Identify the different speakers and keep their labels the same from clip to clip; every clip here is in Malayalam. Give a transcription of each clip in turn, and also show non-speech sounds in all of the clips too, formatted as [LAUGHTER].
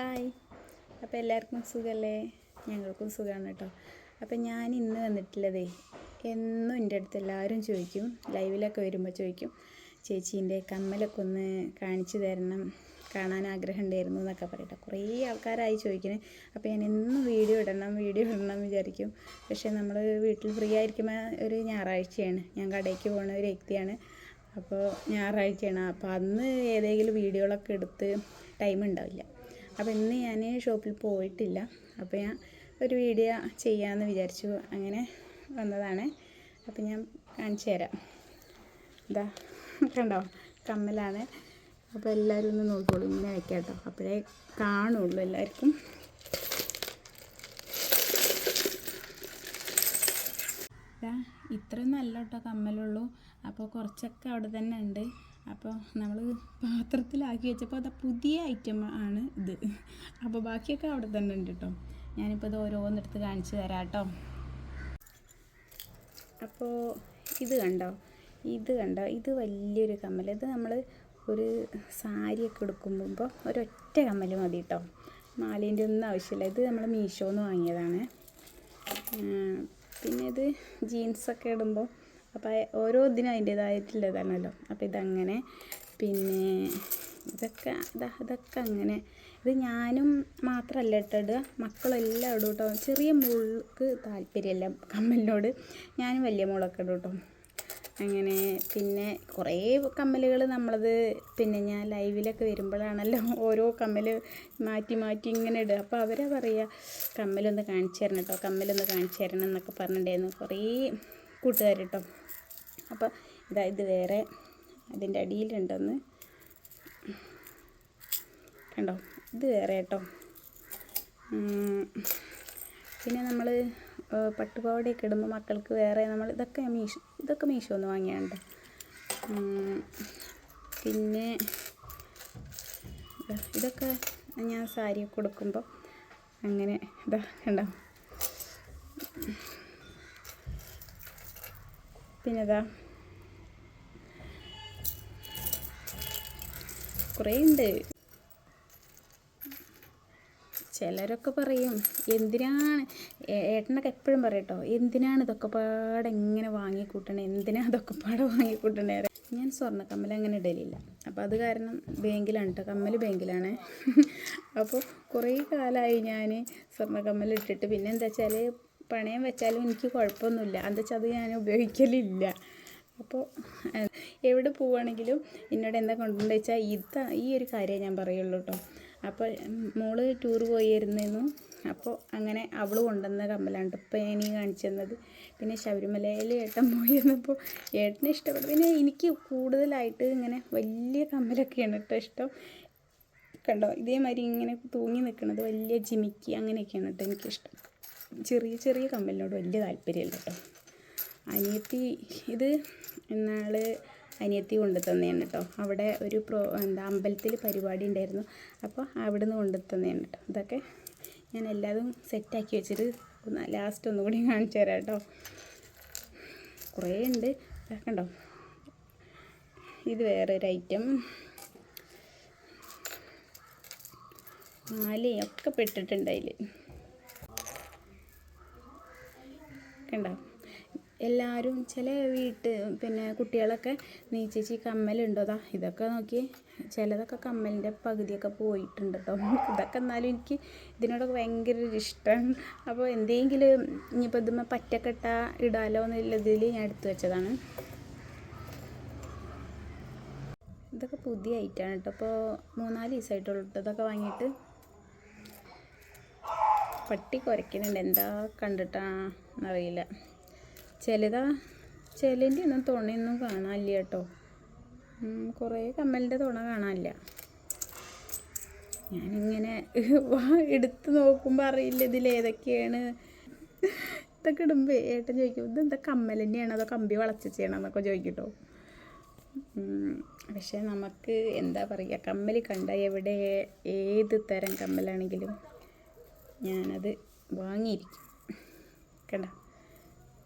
Speaker 1: ഹായ്. അപ്പോൾ എല്ലാവർക്കും സുഖമല്ലേ ഞങ്ങൾക്കും സുഖമാണ് കേട്ടോ. അപ്പോൾ ഞാൻ ഇന്ന് വന്നിട്ടുള്ളതേ എന്നും എന്റെ അടുത്ത് എല്ലാവരും ചോദിക്കും. ലൈവിലൊക്കെ വരുമ്പോൾ ചോദിക്കും ചേച്ചീന്റെ കമ്മലൊക്കെ ഒന്ന് കാണിച്ചു തരണം. കാണാൻ ആഗ്രഹം ഉണ്ടായിരുന്നു എന്നൊക്കെ പറയട്ടെ. കുറേ ആൾക്കാരായി ചോദിക്കുന്നത് അപ്പോൾ ഞാൻ എന്നും വീഡിയോ ഇടണം വീഡിയോ ഇടണം വിചാരിക്കും. പക്ഷേ നമ്മൾ വീട്ടിൽ ഫ്രീ ആയിരിക്കുമ്പോൾ ഒരു ഞായറാഴ്ചയാണ്. ഞാൻ കടയ്ക്ക് പോകുന്ന ഒരു വ്യക്തിയാണ്. അപ്പോൾ ഞായറാഴ്ചയാണ്. അപ്പോൾ അന്ന് ഏതെങ്കിലും വീഡിയോകളൊക്കെ എടുത്ത് ടൈം ഉണ്ടാവില്ല. അപ്പോൾ ഇന്ന് ഞാൻ ഷോപ്പിൽ പോയിട്ടില്ല. അപ്പോൾ ഞാൻ ഒരു വീഡിയോ ചെയ്യാമെന്ന് വിചാരിച്ചു അങ്ങനെ വന്നതാണ്. അപ്പോൾ ഞാൻ കാണിച്ചു തരാം. എന്താ കണ്ടോ? കമ്മലാണ്. അപ്പോൾ എല്ലാവരും ഒന്ന് നോക്കിക്കോളൂ. ഇങ്ങനെ വയ്ക്കാം കേട്ടോ അപ്പോഴേ കാണുള്ളൂ എല്ലാവർക്കും. ഇത്രയും നല്ല കേട്ടോ കമ്മലുള്ളൂ. അപ്പോൾ കുറച്ചൊക്കെ അവിടെ തന്നെ ഉണ്ട്. അപ്പോൾ നമ്മൾ പാത്രത്തിലാക്കി വെച്ചപ്പോൾ അത് പുതിയ ഐറ്റം ആണ് ഇത്. അപ്പോൾ ബാക്കിയൊക്കെ അവിടെ തന്നെ ഉണ്ട് കേട്ടോ. ഞാനിപ്പോൾ ഇത് ഓരോന്നെടുത്ത് കാണിച്ചു തരാം കേട്ടോ. അപ്പോൾ ഇത് കണ്ടോ? ഇത് കണ്ടോ? ഇത് വലിയൊരു കമ്മൽ. ഇത് നമ്മൾ ഒരു സാരിയൊക്കെ എടുക്കുമ്പോൾ ഒരൊറ്റ കമ്മൽ മതി കേട്ടോ. മാലേന്റെ ഒന്നും ആവശ്യമില്ല. ഇത് നമ്മൾ മീഷോന്ന് വാങ്ങിയതാണ്. പിന്നെ ഇത് ജീൻസൊക്കെ ഇടുമ്പോൾ അപ്പോൾ ഓരോ ഇതിനും അതിന്റേതായിട്ടുള്ളതാണല്ലോ. അപ്പോൾ ഇതങ്ങനെ. പിന്നെ ഇതൊക്കെ ഇതാ ഇതൊക്കെ അങ്ങനെ. ഇത് ഞാനും മാത്രമല്ല ഇട്ടിടുക മക്കളെല്ലാം ഇടും കേട്ടോ. ചെറിയ മോൾക്ക് താല്പര്യമല്ല കമ്മലിനോട്. ഞാനും വലിയ മോളൊക്കെ ഇടും കേട്ടോ. അങ്ങനെ പിന്നെ കുറേ കമ്മലുകൾ നമ്മളത് പിന്നെ ഞാൻ ലൈവിലൊക്കെ വരുമ്പോഴാണല്ലോ ഓരോ കമ്മൽ മാറ്റി മാറ്റി ഇങ്ങനെ ഇടുക. അപ്പോൾ അവരെ പറയുക കമ്മലൊന്ന് കാണിച്ചു തരണം കേട്ടോ. കമ്മലൊന്ന് കാണിച്ചു തരണം എന്നൊക്കെ പറഞ്ഞിട്ടുണ്ടായിരുന്നു. കുറേ കൂട്ടുകാർ കേട്ടോ. അപ്പോൾ ഇതാ ഇത് വേറെ അതിന്റെ അടിയിലുണ്ടെന്ന്. കണ്ടോ? ഇത് വേറെ കേട്ടോ. പിന്നെ നമ്മൾ പട്ടുപാവടയൊക്കെ ഇടുമ്പോൾ മക്കൾക്ക് വേറെ നമ്മൾ ഇതൊക്കെ മീഷോ ഇതൊക്കെ മീഷോ ഒന്ന് വാങ്ങിയാണ്ട് പിന്നെ ഇതൊക്കെ ഞാൻ സാരി കൊടുക്കുമ്പോൾ അങ്ങനെ ഇതാ കണ്ടോ? പിന്നെ ഇതാ. കുറേ ഉണ്ട്. ചിലരൊക്കെ പറയും എന്തിനാണ്? ഏട്ടനൊക്കെ എപ്പോഴും പറയട്ടോ എന്തിനാണ് ഇതൊക്കെ പാടെ ഇങ്ങനെ വാങ്ങിക്കൂട്ടണേ? എന്തിനാ ഇതൊക്കെ പാടെ വാങ്ങിക്കൂട്ടണേ? ഞാൻ സ്വർണ കമ്മൽ അങ്ങനെ ഇടലില്ല. അപ്പോൾ അത് കാരണം ബാങ്കിലാണ് കേട്ടോ കമ്മൽ ബാങ്കിലാണ്. അപ്പോൾ കുറേ കാലമായി ഞാൻ സ്വർണ കമ്മൽ ഇട്ടിട്ട്. പിന്നെ എന്താ വെച്ചാൽ പണയം വെച്ചാലും എനിക്ക് കുഴപ്പമൊന്നുമില്ല. എന്താ വെച്ചാൽ അത് ഞാൻ ഉപയോഗിക്കലില്ല. അപ്പോൾ എവിടെ പോവുകയാണെങ്കിലും എന്നോട് എന്താ കൊണ്ടുവന്ന് വെച്ചാൽ ഇതാ ഈ ഒരു കാര്യമേ ഞാൻ പറയുള്ളൂ കേട്ടോ അപ്പോൾ മോൾ ടൂർ പോയിരുന്നു അപ്പോൾ അങ്ങനെ അവൾ കൊണ്ടുവന്ന കമ്മലാണ് ഇപ്പോൾ ഞാൻ ഈ കാണിച്ചു തന്നത്. പിന്നെ ശബരിമലയിൽ ഏട്ടൻ പോയി വന്നപ്പോൾ ഏട്ടനെ ഇഷ്ടപ്പെട്ടു. പിന്നെ എനിക്ക് കൂടുതലായിട്ട് ഇങ്ങനെ വലിയ കമ്മലൊക്കെയാണ് കേട്ടോ ഇഷ്ടം. കണ്ടോ? ഇതേമാതിരി ഇങ്ങനെ തൂങ്ങി നിൽക്കുന്നത് വലിയ ജിമിക്കി അങ്ങനെയൊക്കെയാണ് കേട്ടോ എനിക്കിഷ്ടം. ചെറിയ ചെറിയ കമ്മലിനോട് വലിയ താല്പര്യമില്ല കേട്ടോ. അനിയത്തി ഇത് ഇന്നാൾ അനിയത്തി കൊണ്ടു തന്നെയാണ് കേട്ടോ. അവിടെ ഒരു പ്രോ എന്താ അമ്പലത്തിൽ പരിപാടി ഉണ്ടായിരുന്നു. അപ്പോൾ അവിടെ നിന്ന് കൊണ്ടു തന്നെയാണ് കേട്ടോ. ഇതൊക്കെ ഞാൻ എല്ലാതും സെറ്റാക്കി വെച്ചിട്ട് ഒന്ന് ലാസ്റ്റ് ഒന്നും കൂടി കാണിച്ചു തരാം കേട്ടോ. കുറേ ഉണ്ട്. കണ്ടോ? ഇത് വേറെ ഒരു ഐറ്റം മാലയും ഒക്കെ പെട്ടിട്ടുണ്ട് അതിൽ കണ്ടോ എല്ലാവരും ചില വീട്ട് പിന്നെ കുട്ടികളൊക്കെ നീ ചേച്ചി കമ്മലുണ്ടോ? ദാ ഇതൊക്കെ നോക്കി. ചിലതൊക്കെ കമ്മലിന്റെ പകുതിയൊക്കെ പോയിട്ടുണ്ട് കേട്ടോ. ഇതൊക്കെ എന്നാലും എനിക്ക് ഇതിനോടൊക്കെ ഭയങ്കര ഒരു ഇഷ്ടം. അപ്പോൾ എന്തെങ്കിലും ഇനിയിപ്പോൾ ഇതുമ്മ പറ്റക്കെട്ട ഇടാലോ എന്നുള്ളതിൽ ഞാൻ എടുത്തു വെച്ചതാണ്. ഇതൊക്കെ പുതിയ ഐറ്റമാണ് കേട്ടോ. അപ്പോൾ മൂന്നാൽ ദിവസമായിട്ടുള്ളൂ ഇതൊക്കെ വാങ്ങിയിട്ട്. പട്ടി കുരയ്ക്കുന്നുണ്ട്. എന്താ കണ്ടിട്ടാണെന്നറിയില്ല ചിലതാ ചിലന്റെ ഒന്നും തുണയൊന്നും കാണാനില്ല കേട്ടോ. കുറേ കമ്മലിന്റെ തുണ കാണാനില്ല. ഞാനിങ്ങനെ [LAUGHS] എടുത്ത് നോക്കുമ്പോൾ അറിയില്ല ഇതിലേതൊക്കെയാണ് ഇതൊക്കെ ഇടുമ്പോൾ ഏട്ടൻ ചോദിക്കും ഇതെന്താ കമ്മൽ തന്നെയാണോ അതോ കമ്പി വളച്ച് ചെയ്യണമെന്നൊക്കെ ചോദിക്കട്ടോ പക്ഷേ നമുക്ക് എന്താ പറയുക കമ്മൽ കണ്ട എവിടെ ഏത് തരം കമ്മലാണെങ്കിലും ഞാനത് വാങ്ങിയിരിക്കും. കണ്ട?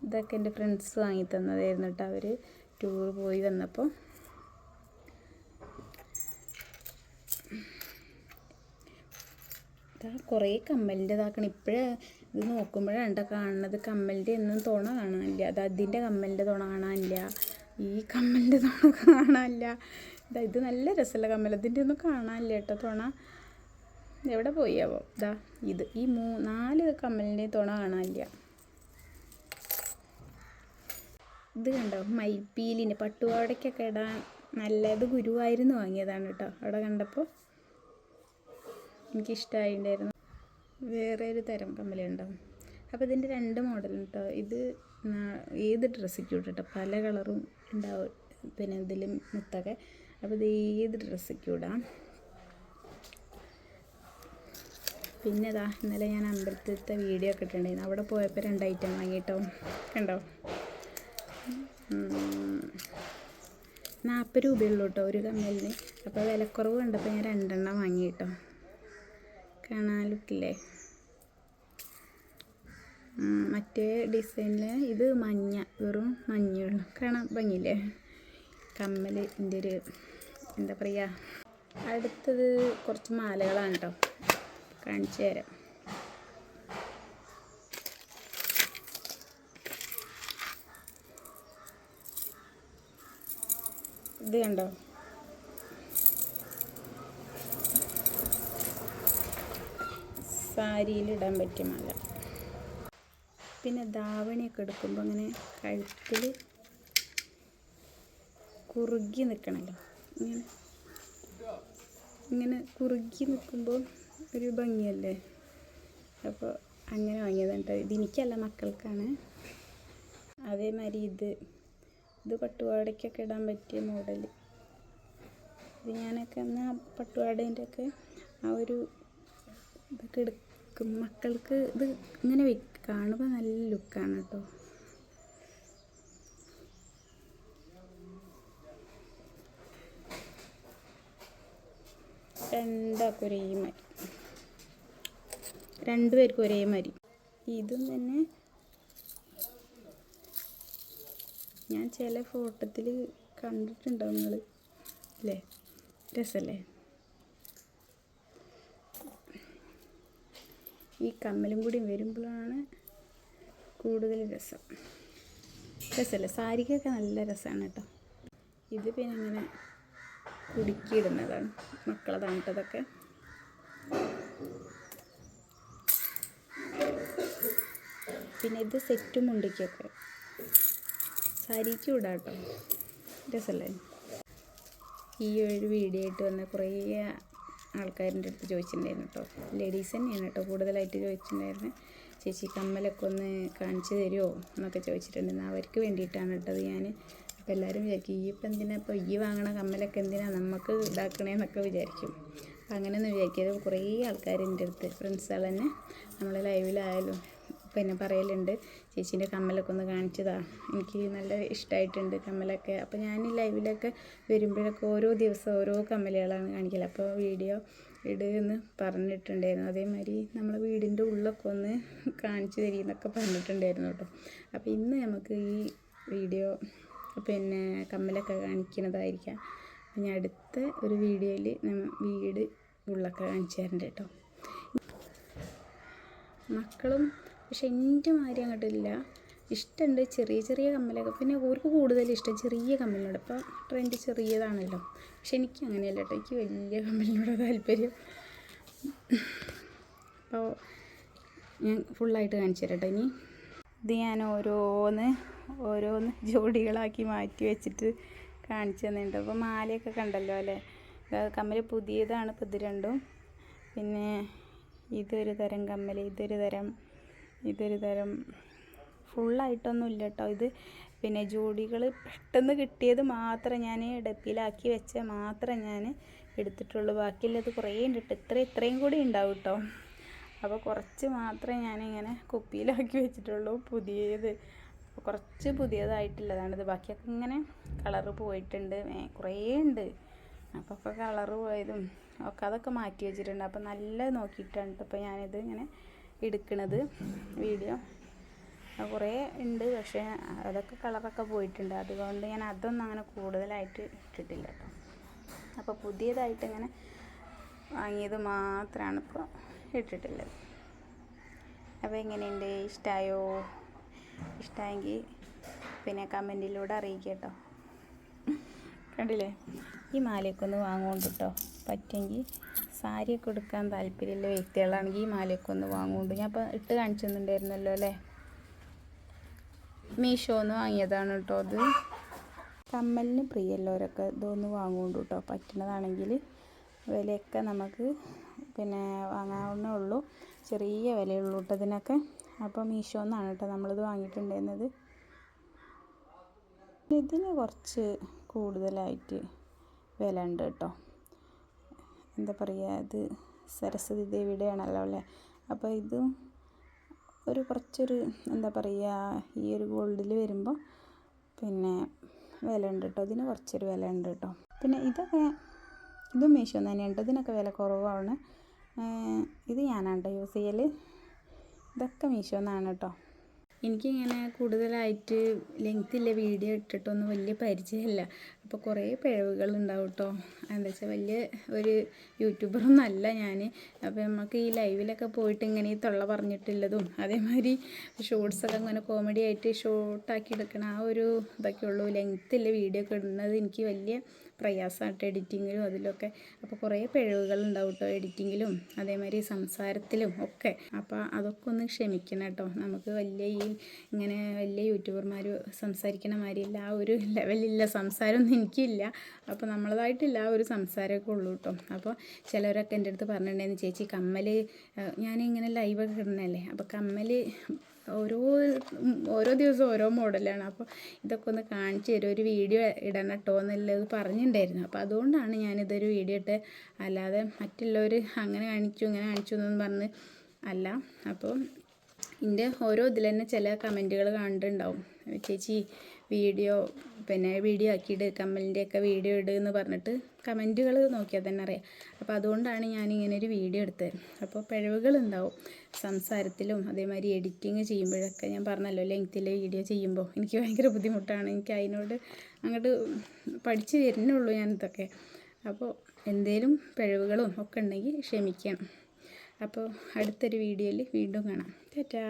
Speaker 1: ഇതൊക്കെ എന്റെ ഫ്രണ്ട്സ് വാങ്ങി തന്നതായിരുന്നു കേട്ടോ അവർ ടൂർ പോയി വന്നപ്പോൾ ഇതാ കുറേ കമ്മലിന്റെ ഇതാക്കണം. ഇപ്പോഴേ ഇത് നോക്കുമ്പോഴാണ് കേട്ടോ കാണുന്നത്. കമ്മലിന്റെ ഒന്നും തുണ കാണാനില്ല. അത് അതിന്റെ കമ്മലിന്റെ തുണ കാണാനില്ല. ഈ കമ്മലിന്റെ തുണ കാണാനില്ല. ഇതാ നല്ല രസമുള്ള കമ്മൽ. അതിന്റെ ഒന്നും കാണാനില്ല കേട്ടോ തുണ. എവിടെ പോയാവോ ഇതാ ഇത്. ഈ മൂ നാല് കമ്മലിന്റെ തുണ കാണാനില്ല. ഇത് കണ്ടോ? മൈപ്പീലിന് പട്ടുപാവടയ്ക്കൊക്കെ ഇടാൻ നല്ലത് ഗുരുവായിരുന്നു വാങ്ങിയതാണ് കേട്ടോ. അവിടെ കണ്ടപ്പോൾ എനിക്കിഷ്ടമായിട്ടുണ്ടായിരുന്നു വേറെ ഒരു തരം കമ്മലുണ്ടാവും അപ്പോൾ ഇതിന്റെ രണ്ട് മോഡൽ കേട്ടോ. ഇത് ഏത് ഡ്രസ്സിക്ക് കേട്ടോ പല കളറും ഉണ്ടാവും. പിന്നെ ഇതിലും മുത്തൊക്കെ. അപ്പോൾ ഇത് ഏത് ഡ്രസ്സിക്ക് ഇടാം? പിന്നെ ഇതാ ഇന്നലെ ഞാൻ അമ്പലത്തിലത്തെ വീഡിയോ ഒക്കെ ഇട്ടിട്ടുണ്ടായിരുന്നു. അവിടെ പോയപ്പോൾ രണ്ട് ഐറ്റം വാങ്ങിയിട്ടോ കണ്ടോ? നാൽപ്പത് രൂപയുള്ളൂ കേട്ടോ ഒരു കമ്മലിന്. അപ്പോൾ വിലക്കുറവ് കണ്ടപ്പോൾ ഞാൻ രണ്ടെണ്ണം വാങ്ങി കേട്ടോ മറ്റേ ഡിസൈനിൽ ഇത് മഞ്ഞ വെറും മഞ്ഞയുള്ളൂ കാണാൻ ഭംഗിയില്ലേ? കമ്മലിന്റെ ഒരു എന്താ പറയുക അടുത്തത് കുറച്ച് മാലകളാണ് കേട്ടോ കാണിച്ചു തരാം. ഇത് കണ്ടോ? സാരിയിലിടാൻ പറ്റിയ മാല. പിന്നെ ധാവണിയൊക്കെ എടുക്കുമ്പോൾ അങ്ങനെ കഴുത്തിൽ കുറുകി നിൽക്കണല്ലോ ഇങ്ങനെ ഇങ്ങനെ കുറുകി നിൽക്കുമ്പോൾ ഒരു ഭംഗിയല്ലേ? അപ്പോൾ അങ്ങനെ വാങ്ങിയതാണ് കേട്ടോ. ഇത് എനിക്കല്ല മക്കൾക്കാണ്. അതേമാതിരി ഇത്. ഇത് പട്ടുപാവാടയ്ക്കൊക്കെ ഇടാൻ പറ്റിയ മോഡൽ ഇത് ഞാനൊക്കെ അന്ന് ആ പട്ടുപാവാടേന്റെ ഒക്കെ ആ ഒരു ഇതൊക്കെ എടുക്കും. മക്കൾക്ക് ഇത് ഇങ്ങനെ കാണുമ്പോൾ നല്ല ലുക്കാണ് കേട്ടോ. എന്താ ഒരേ മാതിരി രണ്ടുപേർക്കും ഒരേ മാതിരി. ഇതും തന്നെ ഞാൻ ചില ഫോട്ടോത്തിൽ കണ്ടിട്ടുണ്ടാവും നിങ്ങൾ അല്ലേ? രസമല്ലേ ഈ കമ്മലും കൂടി വരുമ്പോഴാണ് കൂടുതൽ രസം. രസമല്ലേ സാരിക്കൊക്കെ നല്ല രസമാണ് കേട്ടോ. ഇത് പിന്നെ ഇങ്ങനെ കുടുക്കിയിടുന്നതാണ്. മക്കളതാണ് കേട്ടോ പിന്നെ ഇത് സെറ്റ് മുണ്ടിക്കൊക്കെ. സാരിക്കും ഇടാം കേട്ടോ രസമല്ലേ ഈ ഒരു വീഡിയോ ആയിട്ട് വന്ന കുറേ ആൾക്കാരിന്റെ അടുത്ത് ചോദിച്ചിട്ടുണ്ടായിരുന്നു കേട്ടോ ലേഡീസ് തന്നെയാണ് കേട്ടോ കൂടുതലായിട്ട് ചോദിച്ചിട്ടുണ്ടായിരുന്നു. ചേച്ചി കമ്മലൊക്കെ ഒന്ന് കാണിച്ചു തരുമോ എന്നൊക്കെ ചോദിച്ചിട്ടുണ്ടായിരുന്നു. അവർക്ക് വേണ്ടിയിട്ടാണ് കേട്ടത് ഞാൻ അപ്പോൾ എല്ലാവരും വിചാരിക്കും ഈ ഇപ്പം എന്തിനാ? ഇപ്പോൾ ഈ വാങ്ങണ കമ്മലൊക്കെ എന്തിനാ നമുക്ക് ഇതാക്കണേന്നൊക്കെ വിചാരിക്കും. അപ്പം അങ്ങനെയൊന്നും വിചാരിക്കരുത് കുറേ ആൾക്കാർ എന്റെ അടുത്ത് ഫ്രണ്ട്സുകൾ തന്നെ നമ്മൾ ലൈവിലായാലും പിന്നെ പറയലുണ്ട് ചേച്ചീന്റെ കമ്മലൊക്കെ ഒന്ന് കാണിച്ചതാ. എനിക്ക് നല്ല ഇഷ്ടമായിട്ടുണ്ട് കമ്മലൊക്കെ. അപ്പോൾ ഞാൻ ഈ ലൈവിലൊക്കെ വരുമ്പോഴൊക്കെ ഓരോ ദിവസം ഓരോ കമ്മലുകളാണ് കാണിക്കൽ. അപ്പോൾ വീഡിയോ ഇടുകയെന്ന് പറഞ്ഞിട്ടുണ്ടായിരുന്നു. അതേമാതിരി നമ്മളെ വീടിന്റെ ഉള്ളൊക്കെ ഒന്ന് കാണിച്ചു തരീന്നൊക്കെ പറഞ്ഞിട്ടുണ്ടായിരുന്നു കേട്ടോ. അപ്പോൾ ഇന്ന് നമുക്ക് ഈ വീഡിയോ പിന്നെ കമ്മലൊക്കെ കാണിക്കുന്നതായിരിക്കാം. ഞാൻ അടുത്ത ഒരു വീഡിയോയിൽ വീട് ഉള്ളൊക്കെ കാണിച്ചു തരണ്ട കേട്ടോ. മക്കളും പക്ഷെ എന്റെ മാതിരി അങ്ങോട്ടില്ല. ഇഷ്ടമുണ്ട് ചെറിയ ചെറിയ കമ്മലൊക്കെ. പിന്നെ അവർക്ക് കൂടുതൽ ഇഷ്ടം ചെറിയ കമ്മലിനോട്. ഇപ്പോൾ ട്രെൻഡ് ചെറിയതാണല്ലോ. പക്ഷെ എനിക്ക് അങ്ങനെയല്ല കേട്ടോ. എനിക്ക് വലിയ കമ്മലിനോട് താല്പര്യം. അപ്പോൾ ഞാൻ ഫുള്ളായിട്ട് കാണിച്ചു തരാം കേട്ടോ ഇനി. ഇത് ഞാൻ ഓരോന്ന് ഓരോന്ന് ജോഡികളാക്കി മാറ്റി വെച്ചിട്ട് കാണിച്ചു തന്നിട്ടുണ്ട്. അപ്പോൾ മാലയൊക്കെ കണ്ടല്ലോ അല്ലേ? കമ്മൽ പുതിയതാണ് ഇപ്പോൾ ഇത് രണ്ടും. പിന്നെ ഇതൊരു തരം കമ്മൽ ഇതൊരു തരം ഇതൊരു തരം ഫുള്ളായിട്ടൊന്നും ഇല്ല കേട്ടോ ഇത് പിന്നെ ജോഡികൾ പെട്ടെന്ന് കിട്ടിയത് മാത്രം ഞാൻ ഡപ്പിയിലാക്കി വെച്ച മാത്രം ഞാൻ എടുത്തിട്ടുള്ളൂ. ബാക്കിയുള്ളത് കുറേ ഉണ്ട് കേട്ടോ ഇത്ര ഇത്രയും കൂടി ഉണ്ടാവും കേട്ടോ അപ്പോൾ കുറച്ച് മാത്രമേ ഞാനിങ്ങനെ കുപ്പിയിലാക്കി വെച്ചിട്ടുള്ളൂ പുതിയത്. കുറച്ച് പുതിയതായിട്ടുള്ളതാണിത് ബാക്കിയൊക്കെ ഇങ്ങനെ കളറ് പോയിട്ടുണ്ട്. കുറേ ഉണ്ട്. അപ്പോൾ ഒക്കെ കളറ് പോയതും ഒക്കെ അതൊക്കെ മാറ്റി വെച്ചിട്ടുണ്ട്. അപ്പോൾ നല്ല നോക്കിയിട്ടാണ് ഇപ്പോൾ ഞാനിത് ഇങ്ങനെ എടുക്കണത് വീഡിയോ. കുറേ ഉണ്ട് പക്ഷേ അതൊക്കെ കളറൊക്കെ പോയിട്ടുണ്ട്. അതുകൊണ്ട് ഞാൻ അതൊന്നും അങ്ങനെ കൂടുതലായിട്ട് ഇട്ടിട്ടില്ല കേട്ടോ. അപ്പോൾ പുതിയതായിട്ട് ഇങ്ങനെ വാങ്ങിയത് മാത്രമാണ് ഇപ്പോൾ ഇട്ടിട്ടുള്ളത്. അപ്പോൾ എങ്ങനെയുണ്ട്? ഇഷ്ടമായോ ഇഷ്ടമായെങ്കിൽ പിന്നെ കമന്റിലൂടെ അറിയിക്കുക കേട്ടോ. കണ്ടില്ലേ? ഈ മാലയൊക്കെ ഒന്ന് വാങ്ങുകൊണ്ട് കേട്ടോ പറ്റുമെങ്കിൽ സാരിയൊക്കെ എടുക്കാൻ താല്പര്യമുള്ള വ്യക്തികളാണെങ്കിൽ ഈ മാലയൊക്കെ ഒന്ന് വാങ്ങുകൊണ്ട് ഞാൻ അപ്പോൾ ഇട്ട് കാണിച്ചു തന്നിട്ടുണ്ടായിരുന്നല്ലോ അല്ലേ? മീഷോന്ന് വാങ്ങിയതാണ് കേട്ടോ അത്. കമ്മലിന് പ്രിയമുള്ളവരൊക്കെ ഇതൊന്ന് വാങ്ങുകൊണ്ട് കേട്ടോ. പറ്റുന്നതാണെങ്കിൽ വിലയൊക്കെ നമുക്ക് പിന്നെ വാങ്ങാവുന്നേ ഉള്ളൂ. ചെറിയ വിലയുള്ളൂ കേട്ടോ ഇതിനൊക്കെ. അപ്പോൾ മീഷോന്നാണ് കേട്ടോ നമ്മളിത് വാങ്ങിയിട്ടുണ്ടായിരുന്നത്. ഇതിന് കുറച്ച് കൂടുതലായിട്ട് വില ഉണ്ട് കേട്ടോ. എന്താ പറയുക ഇത് സരസ്വതി ദേവിയുടെ ആണല്ലോ അല്ലേ? അപ്പോൾ ഇത് ഒരു കുറച്ചൊരു എന്താ പറയുക ഈ ഒരു ഗോൾഡിൽ വരുമ്പോൾ പിന്നെ വില ഉണ്ട് കേട്ടോ. ഇതിന് കുറച്ചൊരു വില ഉണ്ട് കേട്ടോ. പിന്നെ ഇതൊക്കെ ഇതും മീഷോ തന്നെയുണ്ട് ഇതിനൊക്കെ വില കുറവാണ്. ഇത് ഞാനാണ് കേട്ടോ യൂസ് ചെയ്യൽ ഇതൊക്കെ മീഷോ എന്നാണ് കേട്ടോ. എനിക്കിങ്ങനെ കൂടുതലായിട്ട് ലെങ്ത്തില്ല വീഡിയോ ഇട്ടിട്ടൊന്നും വലിയ പരിചയമില്ല. അപ്പോൾ കുറേ പിഴവുകൾ ഉണ്ടാവും കേട്ടോ എന്താ വെച്ചാൽ വലിയ ഒരു യൂട്യൂബറൊന്നും അല്ല ഞാൻ അപ്പോൾ നമുക്ക് ഈ ലൈവിലൊക്കെ പോയിട്ട് ഇങ്ങനെ ഈ തൊള്ള പറഞ്ഞിട്ടുള്ളതും അതേമാതിരി ഷോർട്സൊക്കെ അങ്ങനെ കോമഡി ആയിട്ട് ഷോർട്ടാക്കി എടുക്കണം ആ ഒരു ഇതൊക്കെ ഉള്ളൂ. ലെങ്ത്തില്ല വീഡിയോ ഒക്കെ ഇടുന്നത് എനിക്ക് വലിയ പ്രയാസമായിട്ട് എഡിറ്റിങ്ങിലും അതിലൊക്കെ. അപ്പോൾ കുറേ പിഴവുകൾ ഉണ്ടാവും കേട്ടോ എഡിറ്റിങ്ങിലും അതേമാതിരി സംസാരത്തിലും ഒക്കെ. അപ്പോൾ അതൊക്കെ ഒന്ന് ക്ഷമിക്കണം കേട്ടോ. നമുക്ക് വലിയ ഈ ഇങ്ങനെ വലിയ യൂട്യൂബർമാർ സംസാരിക്കണ മാതിരിയില്ല ആ ഒരു ലെവലില്ല സംസാരമൊന്നും എനിക്കില്ല. അപ്പോൾ നമ്മളതായിട്ടില്ല ആ ഒരു സംസാരമൊക്കെ ഉള്ളൂ കേട്ടോ. അപ്പോൾ ചിലവരൊക്കെ എന്റെ അടുത്ത് പറഞ്ഞിട്ടുണ്ടായിരുന്നു ചേച്ചി കമ്മൽ ഞാനിങ്ങനെ ലൈവൊക്കെ ഇടുന്നതല്ലേ? അപ്പോൾ കമ്മൽ ഓരോ ഓരോ ദിവസവും ഓരോ മോഡലാണ്. അപ്പോൾ ഇതൊക്കെ ഒന്ന് കാണിച്ചു തരും ഒരു വീഡിയോ ഇടണം കേട്ടോ എന്നുള്ളത് പറഞ്ഞിട്ടുണ്ടായിരുന്നു. അപ്പോൾ അതുകൊണ്ടാണ് ഞാനിതൊരു വീഡിയോ ഇട്ട് അല്ലാതെ മറ്റുള്ളവർ അങ്ങനെ കാണിച്ചു ഇങ്ങനെ കാണിച്ചു എന്നൊന്നും പറഞ്ഞ് അല്ല. അപ്പോൾ എന്റെ ഓരോ ഇതിൽ തന്നെ ചില കമന്റുകൾ കണ്ടിട്ടുണ്ടാവും. ചേച്ചി വീഡിയോ പിന്നെ വീഡിയോ ആക്കിയിട്ട് കമ്മലിന്റെയൊക്കെ വീഡിയോ ഇടുക എന്ന് പറഞ്ഞിട്ട് കമന്റുകൾ നോക്കിയാൽ തന്നെ അറിയാം. അപ്പോൾ അതുകൊണ്ടാണ് ഞാൻ ഇങ്ങനെ ഒരു വീഡിയോ എടുത്തത്. അപ്പോൾ പിഴവുകൾ ഉണ്ടാവും സംസാരത്തിലും അതേമാതിരി എഡിറ്റിങ് ചെയ്യുമ്പോഴൊക്കെ ഞാൻ പറഞ്ഞല്ലോ ലെങ്ത്തിൽ വീഡിയോ ചെയ്യുമ്പോൾ എനിക്ക് ഭയങ്കര ബുദ്ധിമുട്ടാണ്. എനിക്ക് അതിനോട് അങ്ങോട്ട് പഠിച്ച് വരുന്നുള്ളൂ ഞാൻ ഇതൊക്കെ അപ്പോൾ എന്തേലും പിഴവുകളും ഒക്കെ ഉണ്ടെങ്കിൽ ക്ഷമിക്കണം. അപ്പോൾ അടുത്തൊരു വീഡിയോയിൽ വീണ്ടും കാണാം. ടാറ്റാ.